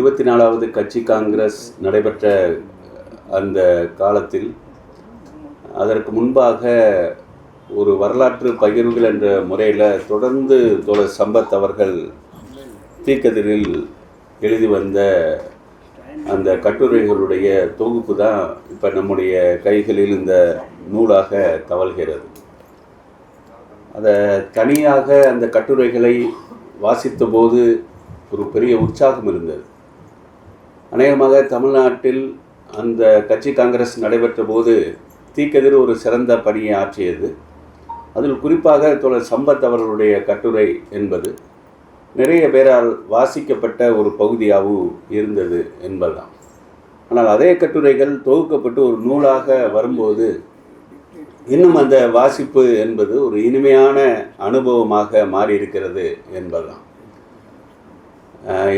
இருபத்தி நாலாவது கட்சி காங்கிரஸ் நடைபெற்ற அந்த காலத்தில் அதற்கு முன்பாக ஒரு வரலாற்று பகிர்வுகள் என்ற முறையில் தொடர்ந்து தோழர் சம்பத் அவர்கள் தீக்கதிரில் எழுதி வந்த அந்த கட்டுரைகளுடைய தொகுப்பு தான் இப்போ நம்முடைய கைகளில் இந்த நூலாக தவழ்கிறது. அதை தனியாக அந்த கட்டுரைகளை வாசித்த போது ஒரு பெரிய உற்சாகம் இருந்தது. அநேகமாக தமிழ்நாட்டில் அந்த கட்சி காங்கிரஸ் நடைபெற்ற போது தீக்கதிர் ஒரு சிறந்த பணியை ஆற்றியது. அதில் குறிப்பாக தோழர் சம்பத் அவர்களுடைய கட்டுரை என்பது நிறைய பேரால் வாசிக்கப்பட்ட ஒரு பகுதியாகவும் இருந்தது என்பதுதான். ஆனால் அதே கட்டுரைகள் தொகுக்கப்பட்டு ஒரு நூலாக வரும்போது இன்னும் அந்த வாசிப்பு என்பது ஒரு இனிமையான அனுபவமாக மாறியிருக்கிறது என்பதுதான்.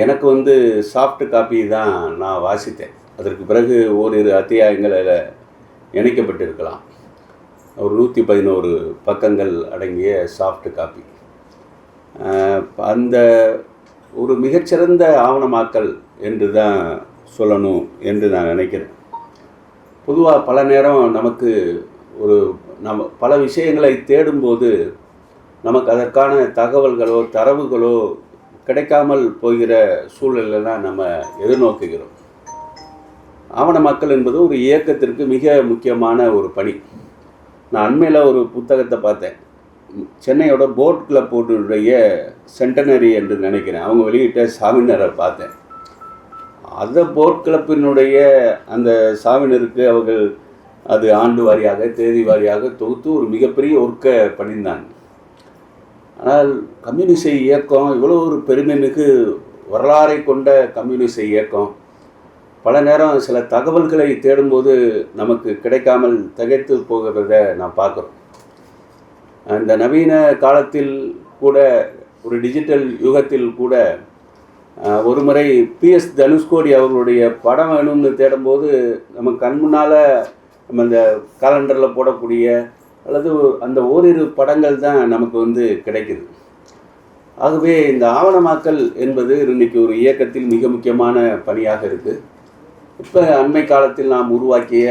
எனக்கு வந்து சாஃப்ட் காப்பி தான் நான் வாசித்தேன். அதற்கு பிறகு ஓரிரு அத்தியாயங்களில் இணைக்கப்பட்டிருக்கலாம். ஒரு நூற்றி பதினோரு பக்கங்கள் அடங்கிய சாஃப்ட் காப்பி அந்த ஒரு மிகச்சிறந்த ஆவணமாக்கல் என்று தான் சொல்லணும் என்று நான் நினைக்கிறேன். பொதுவாக பல நேரம் நமக்கு ஒரு நம்ம பல விஷயங்களை தேடும்போது நமக்கு அதற்கான தகவல்களோ தரவுகளோ கிடைக்காமல் போகிற சூழலெல்லாம் நம்ம எதிர்நோக்குகிறோம். ஆவண மக்கள் என்பது ஒரு இயக்கத்திற்கு மிக முக்கியமான ஒரு பணி. நான் அண்மையில் ஒரு புத்தகத்தை பார்த்தேன். சென்னையோட போட் கிளப்புடைய சென்டனரி என்று நினைக்கிறேன். அவங்க வெளியிட்ட சாமினரை பார்த்தேன். அந்த போட் கிளப்பினுடைய அந்த சாமினருக்கு அவர்கள் அது ஆண்டு வாரியாக தேதி வாரியாக தொகுத்து ஒரு மிகப்பெரிய ஒர்க்கை பண்ணியிருந்தாங்க ஆனால் கம்யூனிச இயக்கம் இவ்வளோ ஒரு பெருமை மிகு வரலாறை கொண்ட கம்யூனிச இயக்கம். பல நேரம் சில தகவல்களை தேடும்போது நமக்கு கிடைக்காமல் திகைத்து போகிறத நான் பார்க்குறோம். இந்த நவீன காலத்தில் கூட ஒரு டிஜிட்டல் யுகத்தில் கூட ஒரு முறை பிஎஸ் தனுஷ்கோடி அவர்களுடைய படம் வேணும்னு தேடும்போது நம்ம கண் முன்னால் நம்ம இந்த காலண்டரில் போடக்கூடிய அல்லது அந்த ஓரிரு படங்கள் தான் நமக்கு வந்து கிடைக்குது. ஆகவே இந்த ஆவணமாக்கல் என்பது இன்னைக்கு ஒரு இயக்கத்தில் மிக முக்கியமான பணியாக இருக்குது இப்போ அண்மை காலத்தில் நாம் உருவாக்கிய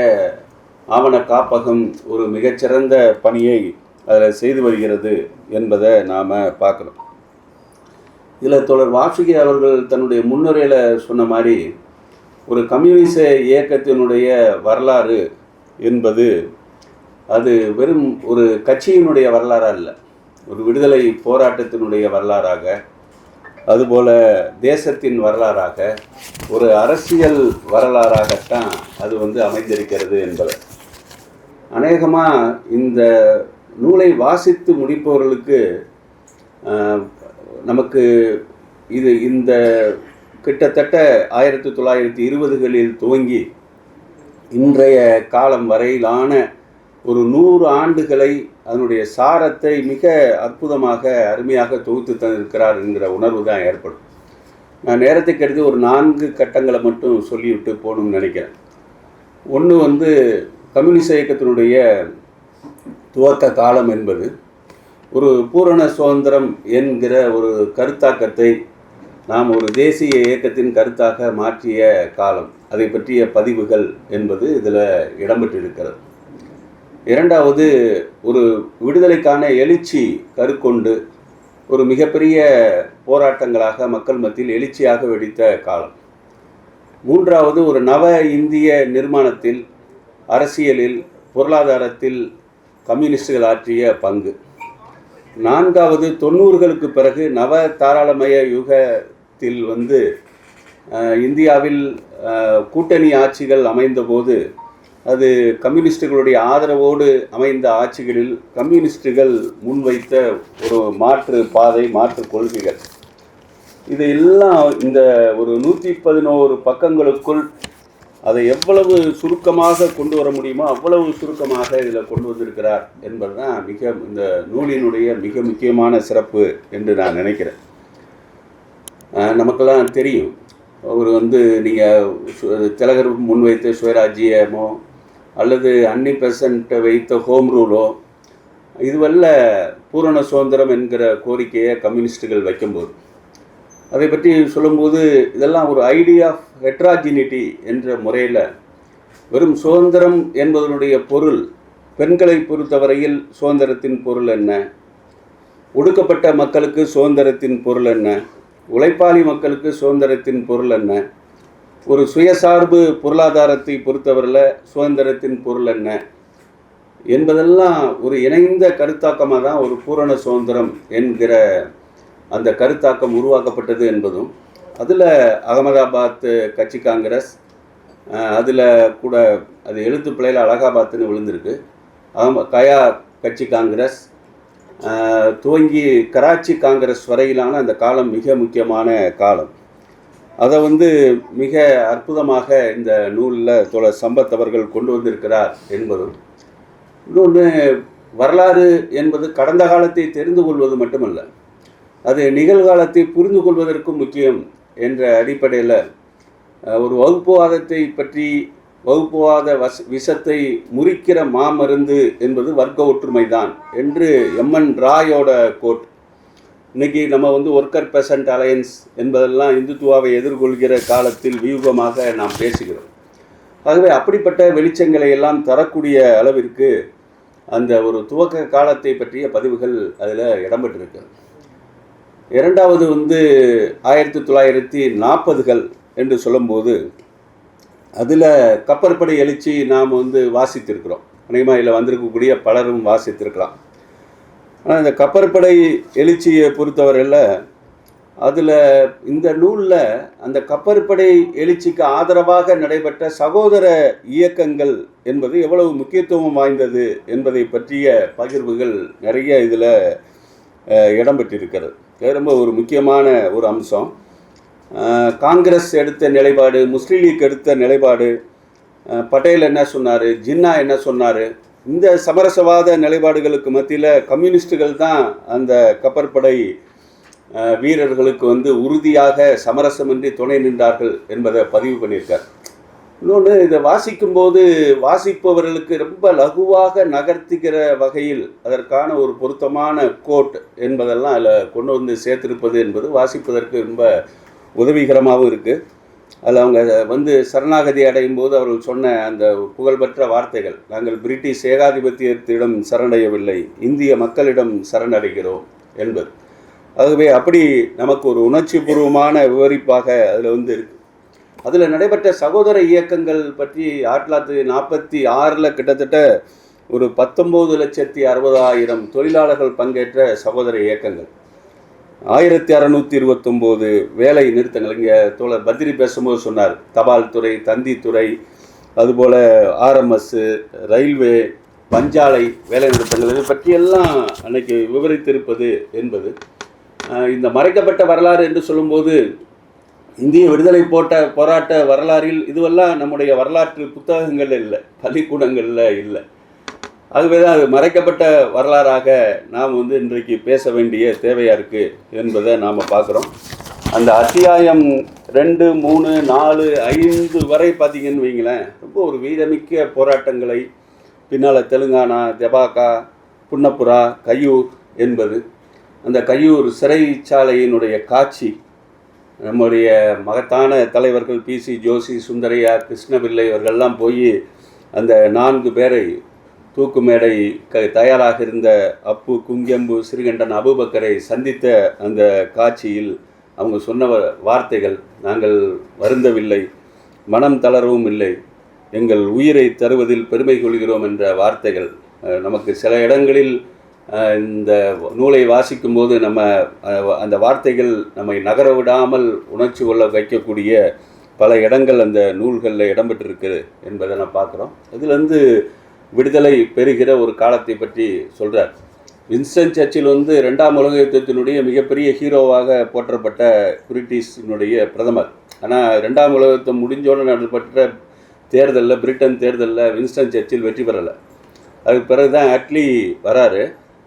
ஆவண காப்பகம் ஒரு மிகச்சிறந்த பணியை அதில் செய்து வருகிறது என்பதை நாம் பார்க்குறோம் இதில் தொடர் வாசுகி அவர்கள் தன்னுடைய முன்னுரையில் சொன்ன மாதிரி ஒரு கம்யூனிச இயக்கத்தினுடைய வரலாறு என்பது அது வெறும் ஒரு கட்சியினுடைய வரலாறாக இல்லை. ஒரு விடுதலை போராட்டத்தினுடைய வரலாறாக அதுபோல் தேசத்தின் வரலாறாக ஒரு அரசியல் வரலாறாகத்தான் அது வந்து அமைந்திருக்கிறது என்பது. அநேகமாக இந்த நூலை வாசித்து முடிப்பவர்களுக்கு நமக்கு இது இந்த கிட்டத்தட்ட ஆயிரத்தி தொள்ளாயிரத்தி இருபதுகளில் துவங்கி இன்றைய காலம் வரையிலான ஒரு நூறு ஆண்டுகளை அதனுடைய சாரத்தை மிக அற்புதமாக அருமையாக தொகுத்து தந்திருக்கிறார் என்கிற உணர்வு தான் ஏற்படும். நான் நேரத்துக்கு எடுத்து ஒரு நான்கு கட்டங்களை மட்டும் சொல்லிவிட்டு போகணும்னு நினைக்கிறேன். ஒன்று வந்து கம்யூனிச இயக்கத்தினுடைய துவக்க காலம் என்பது ஒரு பூரண சுதந்திரம் என்கிற ஒரு கருத்தாக்கத்தை நாம் ஒரு தேசிய இயக்கத்தின் கருத்தாக மாற்றிய காலம். அதை பற்றிய பதிவுகள் என்பது இதில் இடம்பெற்றிருக்கிறது. இரண்டாவது ஒரு விடுதலைக்கான எழுச்சி கருக்கொண்டு ஒரு மிகப்பெரிய போராட்டங்களாக மக்கள் மத்தியில் எழுச்சியாக வெடித்த காலம். மூன்றாவது ஒரு நவ இந்திய நிர்மாணத்தில் அரசியலில் பொருளாதாரத்தில் கம்யூனிஸ்டுகள் ஆற்றிய பங்கு. நான்காவது தொண்ணூறுகளுக்கு பிறகு நவ தாராளமய யுகத்தில் வந்து இந்தியாவில் கூட்டணி ஆட்சிகள் அமைந்தபோது அது கம்யூனிஸ்டுகளுடைய ஆதரவோடு அமைந்த ஆட்சிகளில் கம்யூனிஸ்டுகள் முன்வைத்த ஒரு மாற்று பாதை மாற்று கொள்கைகள். இது எல்லாம் இந்த ஒரு நூற்றி பதினோரு பக்கங்களுக்குள் அதை எவ்வளவு சுருக்கமாக கொண்டு வர முடியுமோ அவ்வளவு சுருக்கமாக இதில் கொண்டு வந்திருக்கிறார் என்பது தான் மிக இந்த நூலினுடைய மிக முக்கியமான சிறப்பு என்று நான் நினைக்கிறேன். நமக்கெல்லாம் தெரியும். அவர் வந்து நீங்கள் திலகர் முன்வைத்த சுயராஜ்யமோ அல்லது அன்னி பெசண்ட்டை வைத்த ஹோம் ரூலோ இதுவல்ல பூரண சுதந்திரம் என்கிற கோரிக்கையை கம்யூனிஸ்டுகள் வைக்கும்போது. அதை பற்றி சொல்லும்போது இதெல்லாம் ஒரு ஐடியா ஆஃப் ஹெட்ராஜினிட்டி என்ற முறையில் வெறும் சுதந்திரம் என்பதனுடைய பொருள் பெண்களை பொறுத்தவரையில் சுதந்திரத்தின் பொருள் என்ன? ஒடுக்கப்பட்ட மக்களுக்கு சுதந்திரத்தின் பொருள் என்ன? உழைப்பாளி மக்களுக்கு சுதந்திரத்தின் பொருள் என்ன? ஒரு சுயசார்பு பொருளாதாரத்தை பொறுத்தவரையில் சுதந்திரத்தின் பொருள் என்ன? என்பதெல்லாம் ஒரு இணைந்த கருத்தாக்கமாக தான் ஒரு பூரண சுதந்திரம் என்கிற அந்த கருத்தாக்கம் உருவாக்கப்பட்டது என்பதும் அதில் அகமதாபாத் கட்சி காங்கிரஸ் அதில் கூட அது எழுத்து பிள்ளையில் அலகாபாத்துன்னு விழுந்திருக்கு. அகம கயா கட்சி காங்கிரஸ் துவங்கி கராச்சி காங்கிரஸ் வரையிலான அந்த காலம் மிக முக்கியமான காலம். அதை வந்து மிக அற்புதமாக இந்த நூலில் தோழர் சம்பத் அவர்கள் கொண்டு வந்திருக்கிறார் என்பதும். இன்னொன்று வரலாறு என்பது கடந்த காலத்தை தெரிந்து கொள்வது மட்டுமல்ல அது நிகழ்காலத்தை புரிந்து கொள்வதற்கும் முக்கியம் என்ற அடிப்படையில் ஒரு வகுப்புவாதத்தை பற்றி வகுப்புவாத வஸ் விஷத்தை முறிக்கிற மாமருந்து என்பது வர்க்க ஒற்றுமை தான் என்று எம்என் ராயோட கோட் இன்னைக்கு நம்ம வந்து ஒர்க்கர் பெசன்ட் அலையன்ஸ் என்பதெல்லாம் இந்துத்துவாவை எதிர்கொள்கிற காலத்தில் வியூகமாக நாம் பேசுகிறோம். ஆகவே அப்படிப்பட்ட வெளிச்சங்களை எல்லாம் தரக்கூடிய அளவிற்கு அந்த ஒரு துவக்க காலத்தை பற்றிய பதிவுகள் அதில் இடம்பெற்றிருக்கு. இரண்டாவது வந்து ஆயிரத்தி தொள்ளாயிரத்தி நாற்பதுகள் என்று சொல்லும்போது அதில் கப்பற்படை எழுச்சி நாம் வந்து வாசித்திருக்கிறோம். அநேகமாக இதில் வந்திருக்கக்கூடிய பலரும் வாசித்திருக்கலாம். ஆனால் இந்த கப்பற்படை எழுச்சியை பொறுத்தவரையில் அதில் இந்த நூலில் அந்த கப்பற்படை எழுச்சிக்கு ஆதரவாக நடைபெற்ற சகோதர இயக்கங்கள் என்பது எவ்வளவு முக்கியத்துவம் வாய்ந்தது என்பதை பற்றிய பகிர்வுகள் நிறைய இதில் இடம்பெற்றிருக்கிறது. இது ரொம்ப ஒரு முக்கியமான ஒரு அம்சம். காங்கிரஸ் எடுத்த நிலைப்பாடு முஸ்லீம் லீக் எடுத்த நிலைப்பாடு பட்டேல் என்ன சொன்னார் ஜின்னா என்ன சொன்னார் இந்த சமரசவாத நிலைப்பாடுகளுக்கு மத்தியில் கம்யூனிஸ்டுகள் தான் அந்த கப்பற்படை வீரர்களுக்கு வந்து உறுதியாக சமரசமின்றி துணை நின்றார்கள் என்பதை பதிவு பண்ணியிருக்கார். இன்னொன்று இதை வாசிக்கும்போது வாசிப்பவர்களுக்கு ரொம்ப லகுவாக நகர்த்திக்கிற வகையில் அதற்கான ஒரு பொருத்தமான கோட் என்பதெல்லாம் அதில் கொண்டு வந்து சேர்த்திருப்பது என்பது வாசிப்பதற்கு ரொம்ப உதவிகரமாகவும் இருக்குது அதில் அவங்க வந்து சரணாகதி அடையும் போது அவர்கள் சொன்ன அந்த புகழ்பெற்ற வார்த்தைகள் நாங்கள் பிரிட்டிஷ் ஏகாதிபத்தியத்திடம் சரணடையவில்லை இந்திய மக்களிடம் சரணடைகிறோம் என்பது. ஆகவே அப்படி நமக்கு ஒரு உணர்ச்சிபூர்வமான விவரிப்பாக அதில் வந்து இருக்கு. அதில் நடைபெற்ற சகோதர இயக்கங்கள் பற்றி ஆயிரத்தி தொள்ளாயிரத்தி நாற்பத்தி ஆறில் கிட்டத்தட்ட ஒரு பத்தொம்போது லட்சத்தி அறுபதாயிரம் தொழிலாளர்கள் பங்கேற்ற சகோதர இயக்கங்கள். ஆயிரத்தி அறநூற்றி இருபத்தொம்போது வேலை நிறுத்தங்கள் இங்கே தோழர் பத்ரி பேசும்போது சொன்னார் தபால் துறை தந்தித்துறை அதுபோல் ஆர்எம்எஸ்ஸு ரயில்வே பஞ்சாலை வேலை நிறுத்தங்கள் இதை பற்றியெல்லாம் அன்னைக்கு விவரித்திருப்பது என்பது. இந்த மறைக்கப்பட்ட வரலாறு என்று சொல்லும்போது இந்திய விடுதலை போட்ட போராட்ட வரலாறில் இதுவெல்லாம் நம்முடைய வரலாற்று புத்தகங்கள் இல்லை பள்ளிக்கூடங்களில் இல்லை. ஆகவே தான் அது மறைக்கப்பட்ட வரலாறாக நாம் வந்து இன்றைக்கு பேச வேண்டிய தேவையாக இருக்குது என்பதை நாம் பார்க்குறோம். அந்த அத்தியாயம் ரெண்டு மூணு நாலு ஐந்து வரை பார்த்தீங்கன்னு வைங்களேன் ரொம்ப ஒரு வீரமிக்க போராட்டங்களை பின்னால் தெலுங்கானா ஜபாக்கா புன்னப்புரா கையூர் என்பது. அந்த கையூர் சிறைச்சாலையினுடைய காட்சி. நம்முடைய மகத்தான தலைவர்கள் பிசி ஜோஷி சுந்தரையா கிருஷ்ணபிள்ளை இவர்கள்லாம் போய் அந்த நான்கு பேரை தூக்கு மேடை க தயாராக இருந்த அப்பு குங்கெம்பு ஸ்ரீகண்டன் அபுபக்கரை சந்தித்த அந்த காட்சியில் அவங்க சொன்ன வார்த்தைகள் நாங்கள் வருந்தவில்லை மனம் தளரவும் இல்லை எங்கள் உயிரை தருவதில் பெருமை கொள்கிறோம் என்ற வார்த்தைகள். நமக்கு சில இடங்களில் இந்த நூலை வாசிக்கும்போது நம்ம அந்த வார்த்தைகள் நம்மை நகர விடாமல் உணர்ச்சி கொள்ள வைக்கக்கூடிய பல இடங்கள் அந்த நூல்களில் இடம்பெற்றிருக்கு என்பதை நான் பார்க்குறோம். இதுலேருந்து விடுதலை பெறுகிற ஒரு காலத்தை பற்றி சொல்கிறார் வின்ஸ்டன் சர்ச்சில் வந்து ரெண்டாம் உலக யுத்தத்தினுடைய மிகப்பெரிய ஹீரோவாக போற்றப்பட்ட பிரிட்டிஷினுடைய பிரதமர். ஆனால் ரெண்டாம் உலக யுத்தம் முடிஞ்சோடு நடைபெற்ற தேர்தலில் பிரிட்டன் தேர்தலில் வின்ஸ்டன் சர்ச்சில் வெற்றி பெறலை. அதுக்கு பிறகு தான் அட்லி வராரு.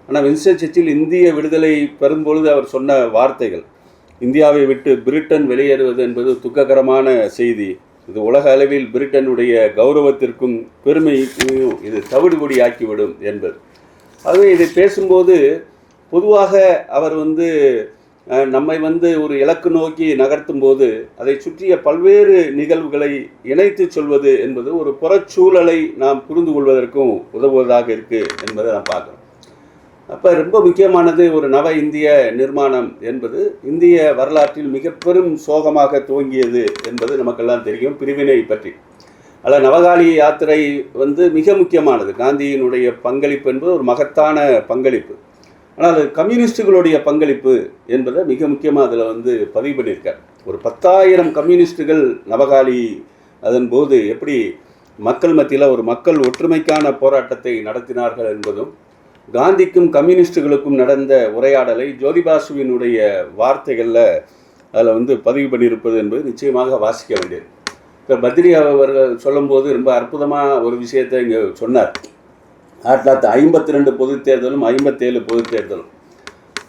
ஆனால் வின்ஸ்டன் சர்ச்சில் இந்திய விடுதலை பெறும்பொழுது அவர் சொன்ன வார்த்தைகள் இந்தியாவை விட்டு பிரிட்டன் வெளியேறுவது என்பது துக்ககரமான செய்தி. இது உலக அளவில் பிரிட்டனுடைய கௌரவத்திற்கும் பெருமைக்கும் இது தவிடுபொடி ஆக்கிவிடும் என்பது. ஆகவே இதை பேசும்போது பொதுவாக அவர் வந்து நம்மை வந்து ஒரு இலக்கு நோக்கி நகர்த்தும் போது அதை சுற்றிய பல்வேறு நிகழ்வுகளை இணைத்து சொல்வது என்பது ஒரு புறச்சூழலை நாம் புரிந்து கொள்வதற்கும் உதவுவதாக இருக்குது என்பதை நாம் பார்க்குறோம். அப்போ ரொம்ப முக்கியமானது ஒரு நவ இந்திய நிர்மாணம் என்பது. இந்திய வரலாற்றில் மிக பெரும் சோகமாக துவங்கியது என்பது நமக்கெல்லாம் தெரியும் பிரிவினை பற்றி. அல்ல நவகாளி யாத்திரை வந்து மிக முக்கியமானது. காந்தியினுடைய பங்களிப்பு என்பது ஒரு மகத்தான பங்களிப்பு. ஆனால் அது கம்யூனிஸ்டுகளுடைய பங்களிப்பு என்பதை மிக முக்கியமாக அதில் வந்து பதிவு பண்ணியிருக்கார். ஒரு பத்தாயிரம் கம்யூனிஸ்டுகள் நவகாளி அதன் போது எப்படி மக்கள் மத்தியில் ஒரு மக்கள் ஒற்றுமைக்கான போராட்டத்தை நடத்தினார்கள் என்பதும் காந்திக்கும் கம்யூனிஸ்டுகளுக்கும் நடந்த உரையாடலை ஜோதிபாசுவினுடைய வார்த்தைகளில் அதில் வந்து பதிவு பண்ணியிருப்பது என்பது நிச்சயமாக வாசிக்க வேண்டியது. இப்போ பத்ரி அவர்கள் சொல்லும்போது ரொம்ப அற்புதமாக ஒரு விஷயத்தை இங்கே சொன்னார். ஆயிரத்தி தொள்ளாயிரத்தி ஐம்பத்தி ரெண்டு பொதுத் தேர்தலும் ஐம்பத்தேழு பொதுத் தேர்தலும்.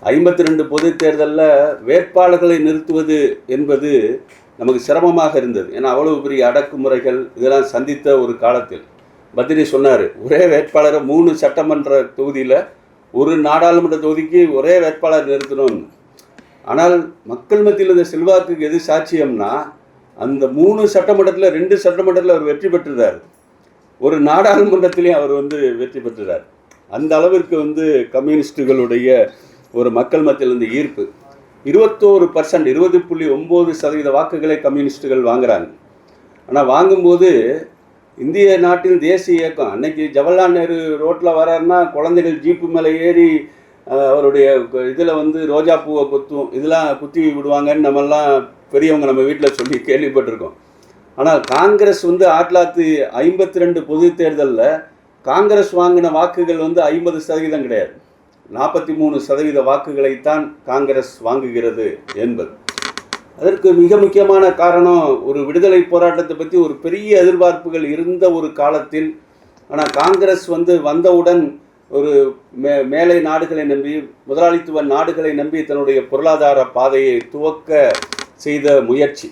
ஐம்பத்தி ரெண்டு பொதுத் தேர்தலில் வேட்பாளர்களை நிறுத்துவது என்பது நமக்கு சிரமமாக இருந்தது. ஏன்னா அவ்வளவு பெரிய அடக்குமுறைகள் இதெல்லாம் சந்தித்த ஒரு காலத்தில். பத்திரி சொன்னார் ஒரே வேட்பாளரை மூணு சட்டமன்ற தொகுதியில் ஒரு நாடாளுமன்ற தொகுதிக்கு ஒரே வேட்பாளர் நிறுத்தணும்னு. ஆனால் மக்கள் மத்தியில் இந்த செல்வாக்குக்கு எது சாட்சியம்னா அந்த மூணு சட்டமன்றத்தில் ரெண்டு சட்டமன்றத்தில் அவர் வெற்றி பெற்றுறார் ஒரு நாடாளுமன்றத்திலையும் அவர் வந்து வெற்றி பெற்றுறார் அந்த அளவிற்கு வந்து கம்யூனிஸ்டுகளுடைய ஒரு மக்கள் மத்தியில் இருந்த ஈர்ப்பு. இருபத்தோரு பர்சன்ட் இருபது புள்ளி ஒம்பது சதவீத வாக்குகளை கம்யூனிஸ்டுகள் வாங்குறாங்க. ஆனால் வாங்கும்போது இந்திய நாட்டின் தேசிய இயக்கம். அன்னைக்கு ஜவஹர்லால் நேரு ரோட்டில் வராருன்னா குழந்தைகள் ஜீப்பு மேலே ஏறி அவருடைய இதில் வந்து ரோஜா பூவை குத்தும் இதெல்லாம் குத்தி விடுவாங்கன்னு நம்மெல்லாம் பெரியவங்க நம்ம வீட்டில் சொல்லி கேள்விப்பட்டிருக்கோம். ஆனால் காங்கிரஸ் வந்து ஆயிரத்தி தொள்ளாயிரத்தி ஐம்பத்தி ரெண்டு பொது தேர்தலில் காங்கிரஸ் வாங்கின வாக்குகள் வந்து ஐம்பது சதவீதம் கிடையாது. நாற்பத்தி மூணு சதவீத வாக்குகளைத்தான் காங்கிரஸ் வாங்குகிறது என்பது. அதற்கு மிக முக்கியமான காரணம் ஒரு விடுதலை போராட்டத்தை பற்றி ஒரு பெரிய எதிர்பார்ப்புகள் இருந்த ஒரு காலத்தில். ஆனால் காங்கிரஸ் வந்து வந்தவுடன் ஒரு மே மேலை நாடுகளை நம்பி முதலாளித்துவ நாடுகளை நம்பி தன்னுடைய பொருளாதார பாதையை துவக்க செய்த முயற்சி.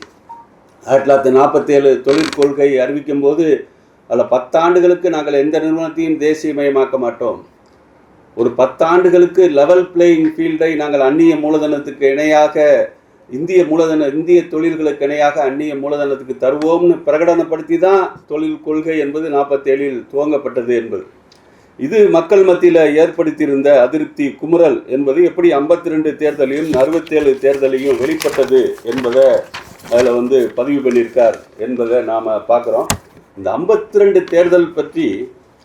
ஆயிரத்தி தொள்ளாயிரத்தி நாற்பத்தேழு தொழில் கொள்கை அறிவிக்கும் போது அதில் பத்தாண்டுகளுக்கு நாங்கள் எந்த நிறுவனத்தையும் தேசியமயமாக்க மாட்டோம். ஒரு பத்தாண்டுகளுக்கு லெவல் பிளேயிங் ஃபீல்டை நாங்கள் அந்நிய மூலதனத்துக்கு இணையாக இந்திய மூலதன இந்திய தொழில்களுக்கு இணையாக அந்நிய மூலதனத்துக்கு தருவோம்னு பிரகடனப்படுத்தி தான் தொழில் கொள்கை என்பது நாற்பத்தேழில் துவங்கப்பட்டது என்பது. இது மக்கள் மத்தியில் ஏற்படுத்தியிருந்த அதிருப்தி குமுறல் என்பது எப்படி ஐம்பத்தி ரெண்டு தேர்தலையும் அறுபத்தேழு தேர்தலையும் வெளிப்பட்டது என்பதை அதில் வந்து பதிவு பண்ணியிருக்கார் என்பதை நாம் பார்க்குறோம். இந்த ஐம்பத்தி ரெண்டு தேர்தல் பற்றி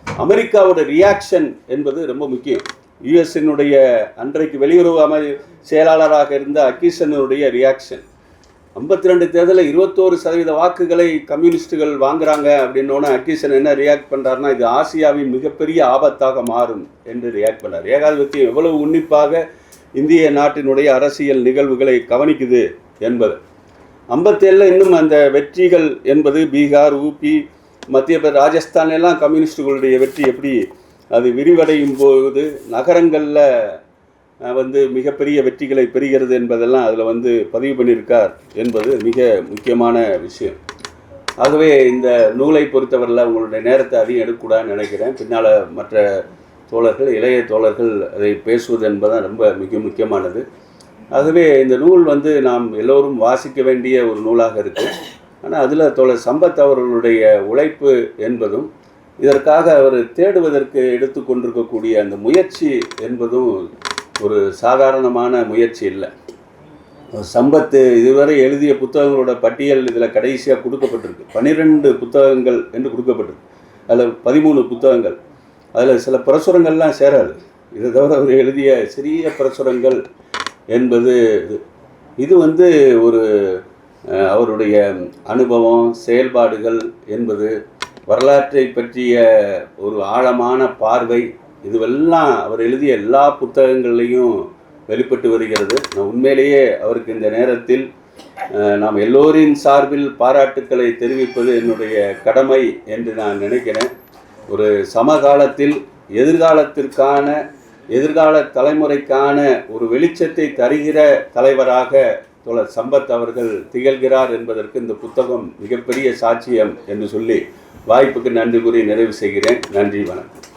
அமெரிக்காவோட ரியாக்ஷன் என்பது ரொம்ப முக்கியம். யுஎஸ்னுடைய அன்றைக்கு வெளியுறவு அமை செயலாளராக இருந்த அக்கீசனுடைய ரியாக்ஷன் ஐம்பத்தி ரெண்டு தேர்தலில் இருபத்தோரு சதவீத வாக்குகளை கம்யூனிஸ்ட்டுகள் வாங்குறாங்க அப்படின்னோடனே அக்கீசன் என்ன ரியாக்ட் பண்ணுறாருனா இது ஆசியாவின் மிகப்பெரிய ஆபத்தாக மாறும் என்று ரியாக்ட் பண்ணார். ஏகாதிபத்தியம் எவ்வளவு உன்னிப்பாக இந்திய நாட்டினுடைய அரசியல் நிகழ்வுகளை கவனிக்குது என்பது. ஐம்பத்தேழில் இன்னும் அந்த வெற்றிகள் என்பது பீகார் ஊபி மத்திய ராஜஸ்தான் எல்லாம் கம்யூனிஸ்டுகளுடைய வெற்றி எப்படி அது விரிவடையும் போது நகரங்களில் வந்து மிகப்பெரிய வெற்றிகளை பெறுகிறது என்பதெல்லாம் அதில் வந்து பதிவு பண்ணியிருக்கார் என்பது மிக முக்கியமான விஷயம். ஆகவே இந்த நூலை பொறுத்தவரையில் உங்களுடைய நேரத்தை அதிகம் எடுக்கக்கூடாதுன்னு நினைக்கிறேன். பின்னால் மற்ற தோழர்கள் இளைய தோழர்கள் அதை பேசுவது என்பதுதான் ரொம்ப மிக முக்கியமானது. ஆகவே இந்த நூல் வந்து நாம் எல்லோரும் வாசிக்க வேண்டிய ஒரு நூலாக இருக்குது ஆனால் அதில் தோழர் சம்பத் அவர்களுடைய உழைப்பு என்பதும் இதற்காக அவர் தேடுவதற்கு எடுத்துக்கொண்டிருக்கக்கூடிய அந்த முயற்சி என்பதும் ஒரு சாதாரணமான முயற்சி இல்லை. சம்பத்து இதுவரை எழுதிய புத்தகங்களோட பட்டியல் இதில் கடைசியாக கொடுக்கப்பட்டிருக்கு. பன்னிரெண்டு புத்தகங்கள் என்று கொடுக்கப்பட்டிருக்கு. அதில் பதிமூணு புத்தகங்கள். அதில் சில பிரசுரங்கள்லாம் சேராது. இதை தவிர அவர் எழுதிய சிறிய பிரசுரங்கள் என்பது இது. இது வந்து ஒரு அவருடைய அனுபவம் செயல்பாடுகள் என்பது வரலாற்றை பற்றிய ஒரு ஆழமான பார்வை இதுவெல்லாம் அவர் எழுதிய எல்லா புத்தகங்கள்லையும் வெளிப்பட்டு வருகிறது. நான் உண்மையிலேயே அவருக்கு இந்த நேரத்தில் நாம் எல்லோரின் சார்பில் பாராட்டுக்களை தெரிவிப்பது என்னுடைய கடமை என்று நான் நினைக்கிறேன். ஒரு சமகாலத்தில் எதிர்காலத்திற்கான எதிர்கால தலைமுறைக்கான ஒரு வெளிச்சத்தை தருகிற தலைவராக தோழர் சம்பத் அவர்கள் திகழ்கிறார் என்பதற்கு இந்த புத்தகம் மிகப்பெரிய சாட்சியம் என்று சொல்லி வாய்ப்புக்கு நன்றி கூறி நிறைவு செய்கிறேன். நன்றி வணக்கம்.